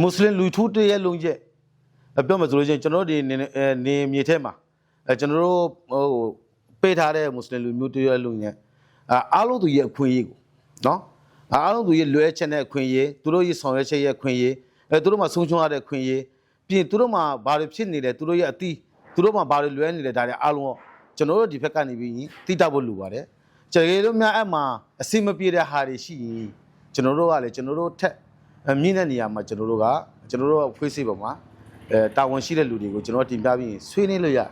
မွတ်စလင်လူထုတရက်လုံးချက်အပြောမယ်ဆိုလို့ရှိရင်ကျွန်တော်တို့ဒီနေအဲနေမြေထဲမှာအဲကျွန်တော်တို့ဟိုပေးထားတဲ့မွတ်စလင်လူမျိုးတရက်လုံးညက်အာအားလုံးသူရဲ့အခွင့်အရေးကိုနော်အာအားလုံးသူရဲ့လွဲချက်တဲ့အခွင့်အရေးသူတို့ရဲ့ဆောင်ရွက်ချက်ရဲ့အခွင့်အရေးအဲသူတို့မှာဆုံးရှုံးရတဲ့အခွင့်အရေးပြီးရင်သူတို့မှာဘာတွေဖြစ်နေလဲသူတို့ရဲ့အသီးသူတို့မှာဘာတွေလွဲနေလဲဒါတွေအားလုံး ကျွန်တော်တို့ဒီဘက်ကနေပြီးတိတတ်ဖို့လိုပါတယ်ကျေကေတို့များအဲ့မှာအစိမပြေတဲ့ဟာတွေရှိရင်ကျွန်တော်တို့ကလည်းကျွန်တော်တို့ထက်အမြင့်တဲ့နေရာမှာကျွန်တော်တို့ကကျွန်တော်တို့ကဖွေးစိတ်ပေါ်မှာအဲတာဝန်ရှိတဲ့လူတွေကိုကျွန်တော်တင်ပြပြီးရင်ဆွေးနွေးလို့ရတယ်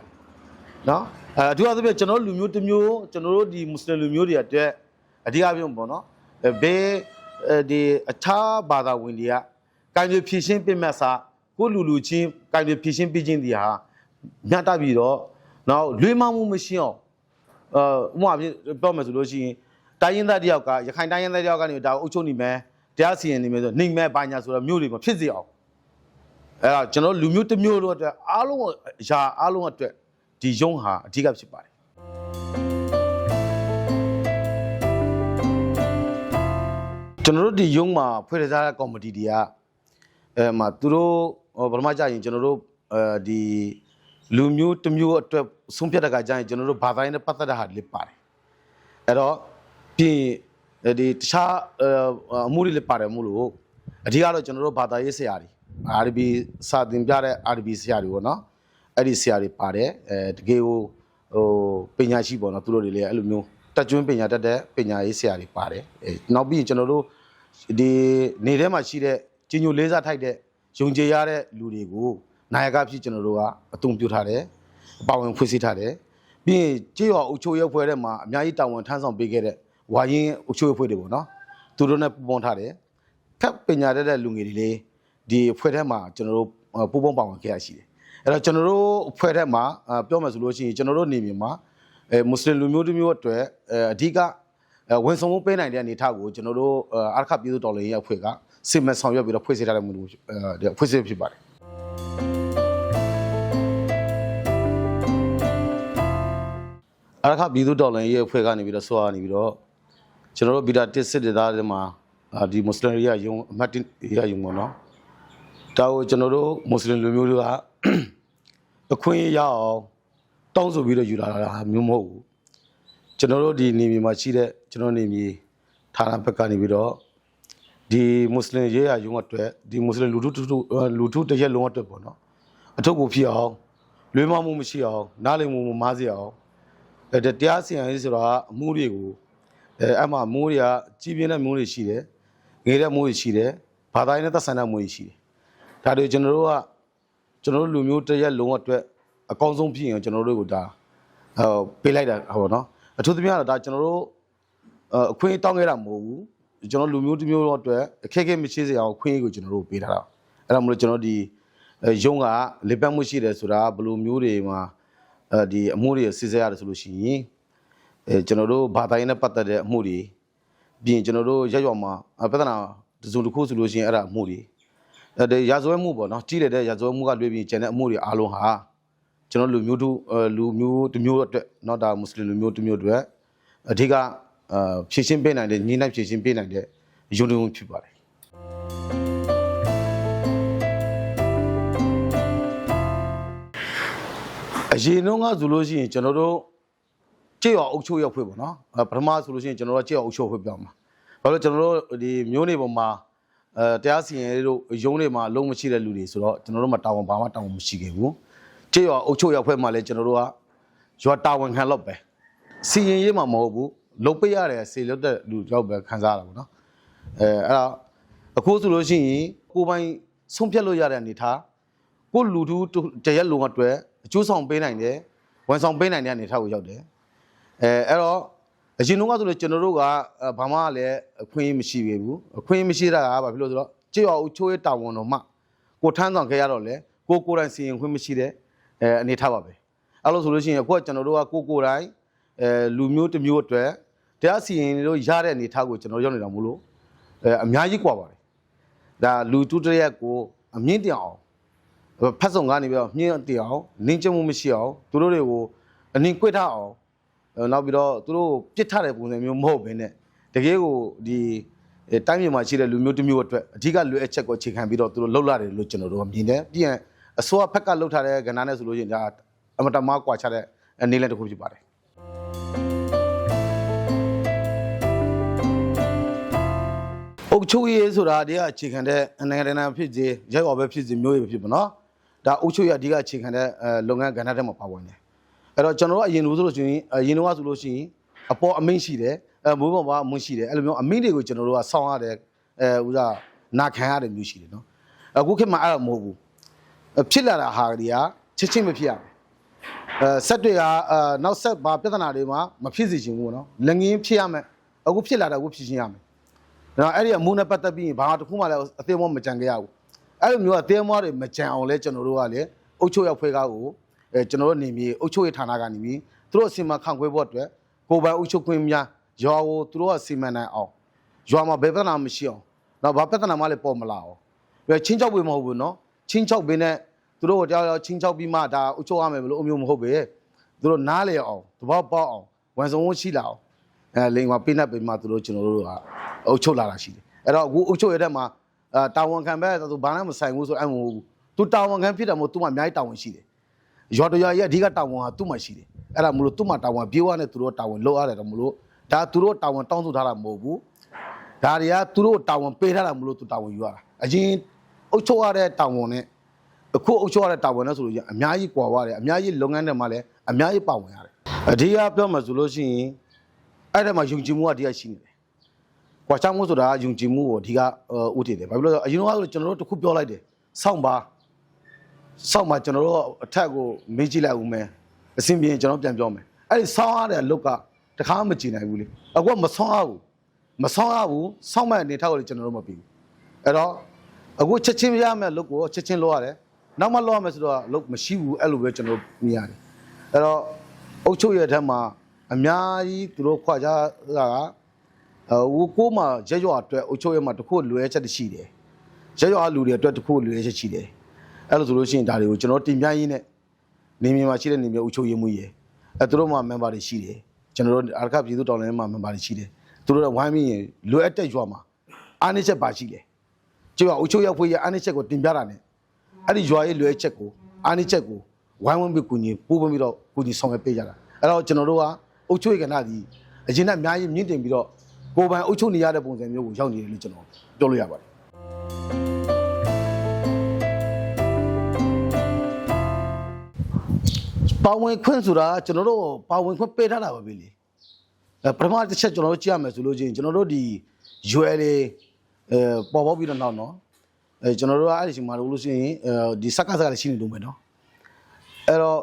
နော်အဲအထူးအသဖြင့်ကျွန်တော်လူမျိုးတစ်မျိုးကျွန်တော်တို့ဒီမွတ်စလင်လူမျိုးတွေအတွက်အဓိကပြုံပေါ့နော်အဲဘေးအဲဒီအခြားဘာသာဝင်တွေကကိုင်တွေဖြည့်ရှင်းပြမဲ့စာကိုလူလူချင်းကိုင်တွေဖြည့်ရှင်းပြခြင်းတွေဟာညှတပြီးတော့ နောက်လွေးမမှုမရှိအောင်အဲဥပမာပြပြောမယ်ဆိုလို့ရှိရင်တိုင်းရင်းသားတယောက်ကရခိုင်တိုင်းရင်းသားတယောက်ကနေဒါကိုအုပ်ချုပ်နေမယ်တရားစီရင်နေမယ်ဆိုနေမယ်ဘာညာဆိုတော့မျိုးတွေမဖြစ်စေအောင်အဲတော့ကျွန်တော်လူမျိုးတစ်မျိုးတို့အတွက်အားလုံးအရာအားလုံးအတွက်ဒီယုံဟာအဓိကဖြစ်ပါတယ်ကျွန်တော်တို့ဒီယုံမှာဖွဲ့ထားတဲ့ကော်မတီတွေကအဲမှာသူတို့ဟိုဗမာကြရင်ကျွန်တော်တို့အဲဒီ လူမျိုးတစ်မျိုးအတွက်ဆုံးဖြတ်တဲ့ကကြရင်ကျွန်တော်တို့ဘာသာရေးနဲ့ပတ်သက်တဲ့ဟာတွေလေးပါတယ်အဲ့တော့ပြီးရင်ဒီတခြားအမှုတွေလည်းပါတယ်မို့လို့အဓိကတော့ကျွန်တော်တို့ဘာသာရေးဆရာတွေ RB စာသင်ပြတဲ့ RB ဆရာတွေပေါ့နော်အဲ့ဒီဆရာတွေပါတယ်အဲတကယ်ကိုဟိုပညာရှိပေါ့နော်သူတို့တွေလည်းအဲ့လိုမျိုးတက်ကျွန်းပညာတတ်တဲ့ပညာရေးဆရာတွေပါတယ်အဲနောက်ပြီးရင်ကျွန်တော်တို့ဒီနေထဲမှာရှိတဲ့ကြီးညိုလေးစားထိုက်တဲ့ယုံကြည်ရတဲ့လူတွေကို နိုင်ကဖြစ်ကျွန်တော်တို့ကအသုံးပြုထားတယ်ပါဝင်ဖွင့်စည်းထားတယ်ပြီးရင်ကြေးရောအုပ်ချုပ်ရေးဖွဲ့တဲ့မှာအများကြီးတာဝန်ထမ်းဆောင်ပေးခဲ့တဲ့ဝါရင်အုပ်ချုပ်ရေးဖွဲ့တွေပေါ့နော်သူတို့နဲ့ပူးပေါင်းထားတယ်ဖက်ပညာတတ်တဲ့လူငယ်တွေလေးဒီဖွဲ့ထဲမှာကျွန်တော်တို့ပူးပေါင်းပါဝင်ခဲ့ရရှိတယ်အဲ့တော့ကျွန်တော်တို့ဖွဲ့ထဲမှာပြောမယ်ဆိုလို့ရှိရင်ကျွန်တော်တို့နေမြေမှာအဲမွတ်စလင်လူမျိုးတစ်မျိုးအတွက်အဲအဓိကအဲဝန်ဆောင်မှုပေးနိုင်တဲ့အနေအထားကိုကျွန်တော်တို့အာခပြည်သူတော်လှန်ရေးအဖွဲ့ကစစ်မှန်ဆောင်ရွက်ပြီးတော့ဖွဲ့စည်းထားတဲ့မှုမျိုးအဲဖွဲ့စည်းဖြစ်ပါတယ် အာခပြည်သူတော်လှန်ရေးအဖွဲ့ကနေပြီးတော့ဆွာနေပြီးတော့ကျွန်တော်တို့ဗီဒါတစ်စစ်ဒေသတွေမှာဒီမွတ်စလင်တွေကယုံအမှတ်ရယုံပေါ့နော်ဒါကိုကျွန်တော်တို့မွတ်စလင်လူမျိုးတွေကအခွင့်အရေးရအောင်တောင်းဆိုပြီးတော့ယူလာတာမျိုးမဟုတ်ဘူးကျွန်တော်တို့ဒီနေမြေမှာရှိတဲ့ကျွန်တော်နေမြေဌာနဘက်ကနေပြီးတော့ဒီမွတ်စလင်ရေးရယုံအတွက်ဒီမွတ်စလင်လူထုထုလူထုတစ်ရက်လုံးအတွက်ပေါ့နော်အထုပ်ကိုဖြစ်အောင်လွေးမမှုမရှိအောင်နားလည်မှုမမားစေအောင် အဲတရားစီရင်ရေးဆိုတာအမှုတွေကိုအဲအမှမိုးတွေကကြီးပြင်းတဲ့မိုးတွေရှိတယ်ငယ်တဲ့မိုးတွေရှိတယ်ဘာသာရေးနဲ့သက်ဆိုင်တဲ့မိုးတွေရှိတယ်ဒါတွေကျွန်တော်တို့ကကျွန်တော်တို့လူမျိုးတစ်ရက်လုံးအတွက်အကောင်းဆုံးဖြစ်ရင်ကျွန်တော်တို့ကဒါဟိုပေးလိုက်တာဟောနော်အထူးသဖြင့်ကတော့ဒါကျွန်တော်တို့အခွင့်တောင်းခဲ့တာမဟုတ်ဘူးကျွန်တော်လူမျိုးတစ်မျိုးတော့အတွက်အခက်အခဲမရှိစေအောင်ခွင့်အရေးကိုကျွန်တော်တို့ပေးထားတာအဲ့ဒါမလို့ကျွန်တော်ဒီရုံးကလေပတ်မှုရှိတယ်ဆိုတာဘယ်လိုမျိုးတွေမှာ အဲဒီအမှုတွေစစ်ဆေးရတယ်ဆိုလို့ရှိရင်အဲကျွန်တော်တို့ဘာသာရေးနဲ့ပတ်သက်တဲ့အမှုတွေပြင်ကျွန်တော်တို့ရက်ရွာမှာပြဿနာတစုံတစ်ခုဆိုလို့ရှိရင်အဲ့ဒါအမှုတွေအဲဒီရာဇဝဲမှုပေါ့နော်ကြီးတယ်တဲ့ရာဇဝဲမှုကလွေပြီးကျန်တဲ့အမှုတွေအားလုံးဟာကျွန်တော်လူမျိုးတို့လူမျိုးတစ်မျိုးအတွက်နော်ဒါမွတ်စလင်လူမျိုးတစ်မျိုးအတွက်အဓိကဖြည့်ရှင်းပေးနိုင်တဲ့ညီနိုင်ဖြည့်ရှင်းပေးနိုင်တဲ့ယုံကြည်မှုဖြစ်ပါတယ် အရင်တော့ကဆိုလို့ရှိရင်ကျွန်တော်တို့ကြေးရအုပ်ချုပ်ရောက်ဖွဲ့ပေါ့နော်ပထမဆိုလို့ရှိရင်ကျွန်တော်တို့ကြေးရအုပ်ချုပ်ဖွဲ့ပြောင်းမှာဘာလို့ကျွန်တော်တို့ဒီမျိုးနေပေါ်မှာအဲတရားစီရင်တို့ရုံးတွေမှာအလုံးမရှိတဲ့လူတွေဆိုတော့ကျွန်တော်တို့မှာတာဝန်ဘာမှတာဝန်မရှိခဲ့ဘူးကြေးရအုပ်ချုပ်ရောက်ဖွဲ့မှာလည်းကျွန်တော်တို့ကရွာတာဝန်ခံလို့ပဲစီရင်ရေးမှာမဟုတ်ဘူးလုတ်ပေးရတယ်စေလွတ်တဲ့လူကြောက်ပဲခံစားရတာပေါ့နော်အဲအဲ့ဒါအခုဆိုလို့ရှိရင်ကိုယ်ပိုင်ဆုံးဖြတ်လို့ရတဲ့အနေထားကိုလူထုတရက်လုံးအတွက် အကျိုးဆောင်ပေးနိုင်တယ်ဝန်ဆောင်ပေးနိုင်တဲ့အနေထားကိုရောက်တယ်အဲအဲ့တော့အရင်တုန်းကဆိုလို့ကျွန်တော်တို့ကဘာမှလည်းအခွင့်အရေးမရှိခဲ့ဘူးအခွင့်အရေးမရှိတာကဘာဖြစ်လို့ဆိုတော့ကြေးရအချိုးရဲ့တာဝန်တော်မှကိုထမ်းဆောင်ခဲ့ရတော့လေကိုကိုယ်တိုင်စီရင်ခွင့်မရှိတဲ့အဲအနေထားပါပဲအဲ့လိုဆိုလို့ရှိရင်အခုကကျွန်တော်တို့ကကိုကိုယ်တိုင်အဲလူမျိုးတစ်မျိုးအတွက်တရားစီရင်လို့ရတဲ့အနေထားကိုကျွန်တော်ရောက်နေတာမို့လို့အဲအများကြီးกว่าပါတယ်ဒါလူတူတရက်ကိုအမြင့်တင်အောင် ဖတ်ဆောင်ကနေပြီးတော့မြင့်တင်အောင်နင်းကျမှုမရှိအောင်သူတို့တွေကိုအနင်ကွက်ထားအောင်အဲနောက်ပြီးတော့သူတို့ပြစ်ထတဲ့ပုံစံမျိုးမဟုတ်ဘဲနဲ့တကယ်ကိုဒီအဲတိုင်းပြည်မှာရှိတဲ့လူမျိုးတစ်မျိုးအတွက်အဓိကလွယ်အချက်ကိုအခြေခံပြီးတော့သူတို့လှုပ်လာတယ်လို့ကျွန်တော်တို့ကမြင်တယ်ပြီးရင်အစိုးရဘက်ကလှုပ်ထားတဲ့ကဏ္ဍနဲ့ဆိုလို့ရှိရင်ဒါအမတမကွာခြားတဲ့အနေနဲ့တစ်ခုဖြစ်ပါတယ်အုတ်ချုပ်ရေးဆိုတာဒီကအခြေခံတဲ့နိုင်ငံတကာဖြစ်စေရိုက်ဝါပဲဖြစ်စေမျိုးရေးပဲဖြစ်ပါနော် ဒါအုတ်ချုပ်ရေးအဓိကအခြေခံတဲ့အဲလုပ်ငန်းကဏ္ဍတွေမှာပါဝင်တယ်အဲ့တော့ကျွန်တော်တို့အရင်လို့ဆိုလို့ရှိရင်အရင်တော့ဆိုလို့ရှိရင်အပေါ်အမိန့်ရှိတယ်အဲမိုးပေါ်မှာအမိန့်ရှိတယ်အဲ့လိုမျိုးအမိန့်တွေကိုကျွန်တော်တို့ကစောင့်ရတယ်အဲဥစားနာခံရတယ်မျိုးရှိတယ်နော်အခုခေတ်မှာအဲ့လိုမဟုတ်ဘူးအဖြစ်လာတာဟာတွေကချက်ချင်းမဖြစ်ရဘူးအဲဆက်တွေကအဲနောက်ဆက်ဘာပြဿနာတွေမှာမဖြစ်စေချင်ဘူးနော်လက်ငင်းဖြစ်ရမယ်အခုဖြစ်လာတာအခုဖြစ်ချင်းရမယ်နော်အဲ့ဒီအမှုနဲ့ပတ်သက်ပြီးရင်ဘာမှတစ်ခုမှလည်းအသေးမောမကြံခဲ့ရဘူး အဲ့လိုမျိုးအသေးမောတွေမကြံအောင်လဲကျွန်တော်တို့ကလေအုတ်ချုပ်ရောက်ဖွဲကားကိုအဲကျွန်တော်တို့နေမြေအုတ်ချုပ်ရဌာနကနေပြီးသူတို့အစီအမံခန့်ခွဲဖို့အတွက်ကိုယ်ပိုင်အုတ်ချုပ်ခွင့်များရွာကိုသူတို့ကစီမံနိုင်အောင်ရွာမှာဘယ်ပြဿနာမရှိအောင်တော့ဘာပြဿနာမှလည်းပေါ်မလာအောင်ပြီးချင်းချောက်ပေးမဟုတ်ဘူးနော်ချင်းချောက်ပေးနဲ့သူတို့ကကြောက်ချင်းချောက်ပြီးမှဒါအုတ်ချုပ်ရမယ်ဘလို့အမျိုးမဟုတ်ပဲသူတို့နားလေအောင်သဘောပေါက်အောင်ဝန်ဆောင်မှုရှိလာအောင်အဲလိန်မှာပြိနှက်ပေးမှသူတို့ကျွန်တော်တို့ကအုပ်ချုပ်လာတာရှိတယ်အဲ့တော့အခုအုပ်ချုပ်ရတဲ့မှာ အာတာဝန်ခံပဲသူဘာမှမဆိုင်ဘူးဆိုအဲ့မဟုတ်ဘူးသူတာဝန်ခံဖြစ်တယ်မို့သူမှအများကြီးတာဝန်ရှိတယ်ရော်တရွာရဲ့အဓိကတာဝန်ဟာသူ့မှာရှိတယ်အဲ့ဒါမလို့သူ့မှာတာဝန်ပြေးဝနဲ့သူတို့တာဝန်လောက်ရတယ်တော့မလို့ဒါသူတို့တာဝန်တောင်းဆိုထားတာမဟုတ်ဘူးဒါတွေကသူတို့တာဝန်ပေးထားတာမလို့သူတာဝန်ယူရတာအရင်အုပ်ချုပ်ရတဲ့တာဝန်နဲ့အခုအုပ်ချုပ်ရတဲ့တာဝန်နဲ့ဆိုလို့ရှိရင်အများကြီးကွာသွားတယ်အများကြီးလုပ်ငန်းတွေမှာလည်းအများကြီးပါဝင်ရတယ်အဓိကပြောမှဆိုလို့ရှိရင်အဲ့ဒါမှယုံကြည်မှုကတရားရှိနေတယ်။ ကွာချမှုဆိုတာယုံကြည်မှုကိုအဓိကဥတည်တယ်။ဘာဖြစ်လို့လဲဆိုတော့အရင်ကကျွန်တော်တို့တစ်ခုပြောလိုက်တယ်။စောင့်ပါ။စောင့်ပါကျွန်တော်တို့အထက်ကိုမေးကြည့်လိုက်ဦးမယ်။အစဉ်ပြေရင်ကျွန်တော်ပြန်ပြောမယ်။အဲ့ဒီစောင့်ရတဲ့လုတ်ကတခါမှမကြည်နိုင်ဘူးလေ။အခုကမစောင့်ရဘူး။မစောင့်ရဘူး။စောင့်မဲ့အနေထားကိုလည်းကျွန်တော်တို့မပြီးဘူး။အဲ့တော့အခုချက်ချင်းရမယ်လုတ်ကိုချက်ချင်းလုပ်ရတယ်။နောက်မှလုပ်ရမယ်ဆိုတော့လုတ်မရှိဘူးအဲ့လိုပဲကျွန်တော်တို့မြင်ရတယ်။အဲ့တော့အုတ်ချုပ်ရဲ့အထက်မှာအများကြီးသူတို့ခွာကြတာကအဲ ဟိုကိုမှရက်ရွာအတွက်အုတ်ချုပ်ရမှာတစ်ခုလွယ်ချက်တရှိတယ်ရက်ရွာလူတွေအတွက်တစ်ခုလွယ်ချက်ရှိတယ်အဲ့လိုဆိုလို့ရှိရင်ဒါတွေကိုကျွန်တော်တင်ပြရင်းနဲ့နေမြေမှာရှိတဲ့နေမြေအုတ်ချုပ်ရမှုရယ်အဲသူတို့မှာ member တွေရှိတယ်ကျွန်တော်တို့အာရခပြည်သူတော်လည်းမှာ member တွေရှိတယ်သူတို့ကဝိုင်းပြီးရင်လွယ်အပ်တဲ့ရွာမှာအားနည်းချက်ပါရှိတယ်ကျောင်းအုတ်ချုပ်ရောက်ဖွေးရအားနည်းချက်ကိုတင်ပြတာနဲ့အဲ့ဒီရွာရဲ့လွယ်ချက်ကိုအားနည်းချက်ကိုဝိုင်းဝန်းပြီးကူညီပို့ပြီးတော့ကူညီဆောင်ရွက်ပေးကြတာအဲ့တော့ကျွန်တော်တို့ကအုတ်ချုပ်ရကဏ္ဍဒီအရင်ကအများကြီးမြင့်တင်ပြီးတော့ ကိုယ်ပိုင်အုတ်ချုပ်နေရတဲ့ပုံစံမျိုးကိုရောက်နေတယ်လို့ကျွန်တော်ပြောလို့ရပါတယ်ပါဝင်ခွင့်ဆိုတာကျွန်တော်တို့ပါဝင်ခွင့်ပေးထားတာပါပဲလေအဲပထမတစ်ချက်ကျွန်တော်တို့ကြည့်ရမယ်ဆိုလို့ချင်းကျွန်တော်တို့ဒီရွယ်လေအဲပေါ်ပေါက်ပြီးတော့နောက်နော်အဲကျွန်တော်တို့ကအဲ့ဒီချိန်မှာလို့ရှိရင်အဲဒီစက္ကစကလည်းရှိနေလို့မယ်နော်အဲ့တော့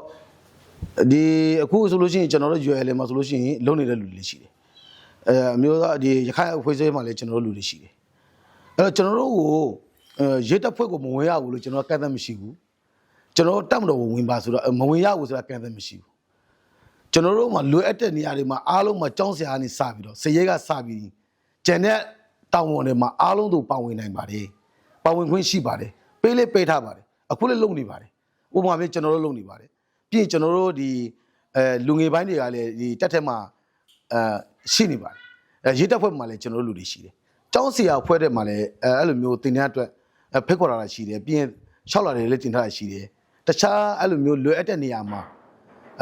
ဒီအခုဆိုလို့ရှိရင်ကျွန်တော်တို့ရွယ်လေမှာဆိုလို့ရှိရင်လုံနေတဲ့လူတွေလည်းရှိတယ် အဲအမျိုးသားဒီရခိုင်အဖွဲ့အစည်းမှာလည်းကျွန်တော်တို့လူတွေရှိတယ်အဲ့တော့ကျွန်တော်တို့ကိုအဲရေတပ်ဖွဲ့ကိုမဝင်ရဘူးလို့ကျွန်တော်ကကန့်သတ်မရှိဘူးကျွန်တော်တို့တက်မတော်ဝင်ပါဆိုတော့မဝင်ရဘူးဆိုတာကံသက်မရှိဘူးကျွန်တော်တို့မှာလွယ်အပ်တဲ့နေရာတွေမှာအားလုံးမှာကြောင်းစရာနေစပြီးတော့စရဲကစပြီးကျန်တဲ့တောင်ဝန်တွေမှာအားလုံးတို့ပါဝင်နိုင်ပါတယ်ပါဝင်ခွင့်ရှိပါတယ်ပေးလေးပေးထားပါတယ်အခုလည်းလုပ်နေပါတယ်ဥပမာပြကျွန်တော်တို့လုပ်နေပါတယ်ပြီးရင်ကျွန်တော်တို့ဒီအဲလူငယ်ပိုင်းတွေကလည်းဒီတက်ထက်မှာအဲ ရှိနေပါတယ်အဲရေးတက်ဖွဲ့မှာလည်းကျွန်တော်တို့လူတွေရှိတယ်ကျောင်းစရာဖွဲ့တဲ့မှာလည်းအဲအဲ့လိုမျိုးတင်တဲ့အတွက်အဲဖိတ်ခေါ်လာတာရှိတယ်ပြီးရင်လျှောက်လာတယ်လည်းတင်ထားတာရှိတယ်တခြားအဲ့လိုမျိုးလွယ်အပ်တဲ့နေရာမှာ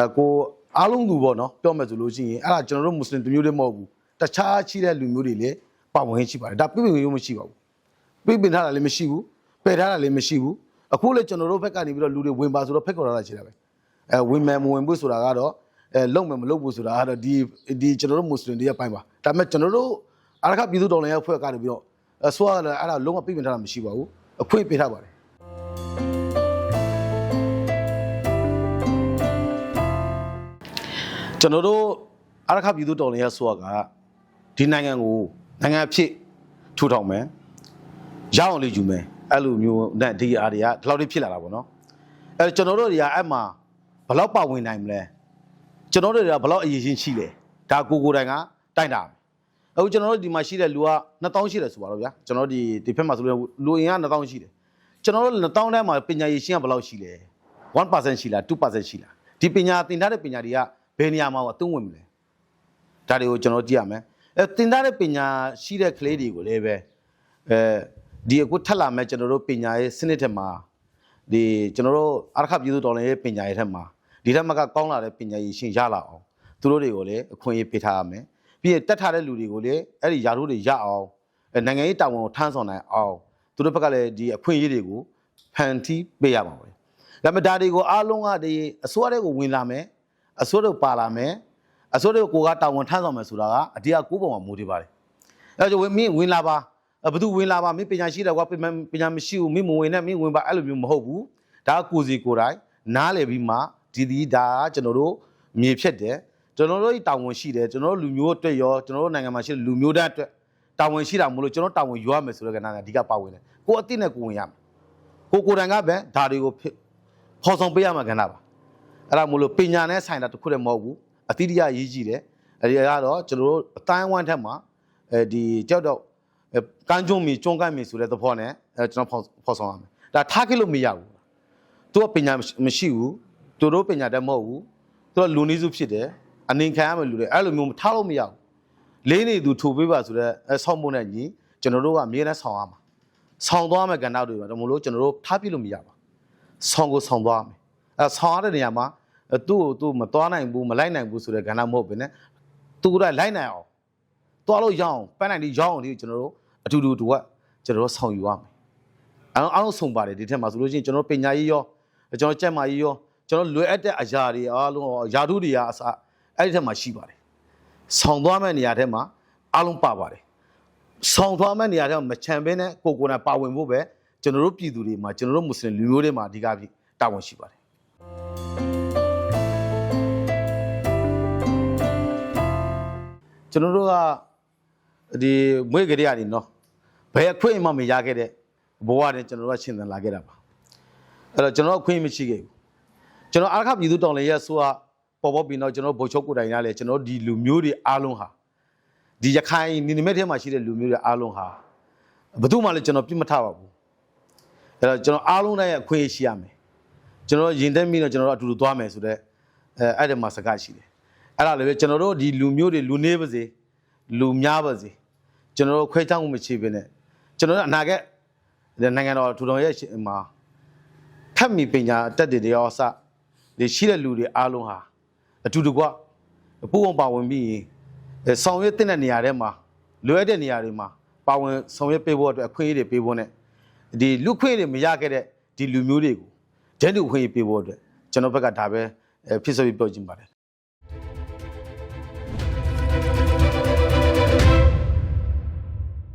အကိုအားလုံးသူပေါ့နော်ပြောမယ်ဆိုလို့ရှိရင်အဲ့ဒါကျွန်တော်တို့မွတ်စလင်လူမျိုးတွေမဟုတ်ဘူးတခြားရှိတဲ့လူမျိုးတွေလည်းပါဝင်ရှိပါတယ်ဒါပြည့်ပြည့်ရုံမရှိပါဘူးပြည့်ပြည့်ထားတာလည်းမရှိဘူးပယ်ထားတာလည်းမရှိဘူးအခုလည်းကျွန်တော်တို့ဘက်ကနေပြီးတော့လူတွေဝင်ပါဆိုတော့ဖက်ခေါ်လာတာရှိတာပဲအဲဝင်မယ်မဝင်ဘူးဆိုတာကတော့ အဲလုံမယ်မလုံဘူးဆိုတာကတော့ဒီဒီကျွန်တော်တို့မွတ်စလင်တွေရဲ့ပိုင်းပါဒါပေမဲ့ကျွန်တော်တို့အာရခပြည်သူတော်လည်းအဖွဲ့ကနေပြီးတော့အစိုးရကလည်းအဲ့ဒါလုံးဝပြည့်ပြည့်ထားတာမရှိပါဘူးအခွင့်ပေးထားပါတယ်ကျွန်တော်တို့အာရခပြည်သူတော်လည်းရဆိုကဒီနိုင်ငံကိုနိုင်ငံအဖြစ်ထူထောင်မယ်ရအောင်လေးယူမယ်အဲ့လိုမျိုးနဲ့ဒီအားတွေကဒီလောက်လေးဖြစ်လာတာပေါ့နော်အဲကျွန်တော်တို့တွေကအဲ့မှာဘယ်လောက်ပါဝင်နိုင်မလဲ ကျွန်တော်တို့တွေကဘယ်လောက်အရေးချင်းရှိလဲဒါကိုကိုယ်တိုင်ကတိုက်တာအခုကျွန်တော်တို့ဒီမှာရှိတဲ့လူက2000ရှိတယ်ဆိုပါတော့ဗျာကျွန်တော်တို့ဒီဒီဖက်မှာဆိုလို့လူအင်က2000ရှိတယ်ကျွန်တော်တို့2000ထဲမှာပညာရည်ရှင်းကဘယ်လောက်ရှိလဲ1%ရှိလား2%ရှိလားဒီပညာသင်ထားတဲ့ပညာတွေကဘယ်နေရာမှာအသုံးဝင်မလဲဒါတွေကိုကျွန်တော်ကြည့်ရမယ်အဲတင်သားတဲ့ပညာရှိတဲ့ကလေးတွေကိုလည်းပဲအဲဒီအခုထက်လာမဲ့ကျွန်တော်တို့ပညာရေးစနစ်ထက်မှာဒီကျွန်တော်တို့အရခပြည်သူတော်လှန်ရေးပညာရေးထက်မှာ ဒီထက်မကကောင်းလာတဲ့ပညာရေးရှင်ရလာအောင်သူတို့တွေကိုလည်းအခွင့်အရေးပေးထားရမယ်ပြီးရင်တက်ထားတဲ့လူတွေကိုလည်းအဲ့ဒီယာတို့တွေရအောင်အဲနိုင်ငံရေးတာဝန်ကိုထမ်းဆောင်နိုင်အောင်သူတို့ဘက်ကလည်းဒီအခွင့်အရေးတွေကိုဖန်တီးပေးရမှာပဲဒါပေမဲ့ဒါတွေကိုအားလုံးကဒီအစိုးရတွေကိုဝင်လာမယ်အစိုးရတွေပါလာမယ်အစိုးရကိုကတာဝန်ထမ်းဆောင်မယ်ဆိုတာကအတိအကိုးပုံမှာမူတည်ပါတယ်အဲဒါကြောင့်ဝင်မင်းဝင်လာပါအဲဘသူဝင်လာပါမင်းပညာရှိတယ်ကွာပညာပညာမရှိဘူးမင်းမဝင်နဲ့မင်းဝင်ပါအဲ့လိုမျိုးမဟုတ်ဘူးဒါကကိုယ်စီကိုယ်တိုင်နားလည်ပြီးမှ ဒီဒီဒါကကျွန်တော်တို့မြေဖြစ်တယ်ကျွန်တော်တို့တာဝန်ရှိတယ်ကျွန်တော်တို့လူမျိုးအတွက်ရောကျွန်တော်တို့နိုင်ငံမှာရှိတဲ့လူမျိုးသားအတွက်တာဝန်ရှိတာမလို့ကျွန်တော်တာဝန်ယူရမယ်ဆိုတဲ့ကဏ္ဍကအဓိကပါဝင်တယ်ကိုယ်အသိနဲ့ကိုယ်ဝင်ရမယ်ကိုကိုယ်တိုင်ကပဲဒါတွေကိုဖော်ဆောင်ပေးရမှာကဏ္ဍပါအဲ့ဒါမို့လို့ပညာနဲ့ဆိုင်တာတစ်ခုတည်းမဟုတ်ဘူးအတိတရားရေးကြည့်တယ်အဲဒီကတော့ကျွန်တော်တို့အတိုင်းဝမ်းထက်မှာအဲဒီကြောက်တော့အဲကန်းကျွန်းမီကျွန်းကန်းမီဆိုတဲ့သဘောနဲ့အဲကျွန်တော်ဖော်ဖော်ဆောင်ရမယ်ဒါထားခဲ့လို့မရဘူးသူကပညာမရှိဘူး သူတို့ပညာတတ်မဟုတ်ဘူးသူကလူနည်းစုဖြစ်တယ်အနေခံရမယ်လူတွေအဲ့လိုမျိုးထားလို့မရဘူးလေးနေသူထိုးပေးပါဆိုတော့အဲဆောင်းဖို့နဲ့ညီကျွန်တော်တို့ကအမြဲတမ်းဆောင်ရမှာဆောင်သွားမယ်ကဏ္ဍတွေပါဒါမို့လို့ကျွန်တော်တို့ထားပြလို့မရပါဆောင်းကိုဆောင်းသွားမယ်အဲဆောင်းရတဲ့နေရာမှာအဲသူ့ကိုသူမသွားနိုင်ဘူးမလိုက်နိုင်ဘူးဆိုတဲ့ကဏ္ဍမဟုတ်ဘဲနဲ့သူကလိုက်နိုင်အောင်သွားလို့ရအောင်ပန်းနိုင်ဒီရအောင်ဒီကျွန်တော်တို့အတူတူတူကကျွန်တော်တို့ဆောင်ယူရမယ်အားလုံးအားလုံးဆုံးပါတယ်ဒီထက်မှာဆိုလို့ရှိရင်ကျွန်တော်တို့ပညာရေးရောကျွန်တော်ကျက်မာရေးရော ကျွန်တော်လွယ်အပ်တဲ့အရာတွေအားလုံးယာထုတွေကအစအဲ့ဒီထက်မှာရှိပါတယ်ဆောင်သွားမဲ့နေရာထဲမှာအားလုံးပါပါတယ်ဆောင်သွားမဲ့နေရာထဲမှာမချန်ဘဲနဲ့ကိုကိုယ်နဲ့ပါဝင်ဖို့ပဲကျွန်တော်တို့ပြည်သူတွေမှာကျွန်တော်တို့မွတ်စလင်လူမျိုးတွေမှာအဓိကဖြစ်တာဝန်ရှိပါတယ်ကျွန်တော်တို့ကဒီမွေးကြရနေနော်ဘယ်အခွင့်အမှမရခဲ့တဲ့ဘဝနဲ့ကျွန်တော်တို့ကရှင်းသန်လာခဲ့တာပါအဲ့တော့ကျွန်တော်တို့အခွင့်မရှိခဲ့ဘူး ကျွန်တော်အာခပြည်သူတောင်လေရဲ့ဆိုကပေါ်ပေါ်ပြီးတော့ကျွန်တော်ဗိုလ်ချုပ်ကိုယ်တိုင်ရလဲကျွန်တော်ဒီလူမျိုးတွေအားလုံးဟာဒီရခိုင်နီနီမဲထဲမှာရှိတဲ့လူမျိုးတွေအားလုံးဟာဘယ်သူမှလည်းကျွန်တော်ပြစ်မထပါဘူးအဲ့တော့ကျွန်တော်အားလုံးတိုင်းရဲ့အခွင့်အရေးရှိရမယ်ကျွန်တော်ရင်တက်ပြီးတော့ကျွန်တော်တို့အတူတူသွားမယ်ဆိုတော့အဲအဲ့ဒီမှာစကားရှိတယ်အဲ့ဒါလည်းပဲကျွန်တော်တို့ဒီလူမျိုးတွေလူနေပါစေလူများပါစေကျွန်တော်တို့ခွဲခြားမှုမရှိဘဲနဲ့ကျွန်တော်တို့အနာဂတ်နိုင်ငံတော်ထူထောင်ရဲ့ရှေ့မှာထပ်မီပညာအတက်တွေရောစ ဒီရှိတဲ့လူတွေအားလုံးဟာအတူတကွပူအောင်ပါဝင်ပြီးရင်အဲဆောင်ရွက်တဲ့နေရာထဲမှာလွယ်တဲ့နေရာတွေမှာပါဝင်ဆောင်ရွက်ပေးဖို့အတွက်အခွင့်အရေးတွေပေးဖို့ ਨੇ ဒီလူခွင့်တွေမရခဲ့တဲ့ဒီလူမျိုးတွေကိုဂျန်တူခွင့်ရေးပေးဖို့အတွက်ကျွန်တော်ဘက်ကဒါပဲအဲဖြစ်ဆိုပြီးပြောချင်ပါတယ်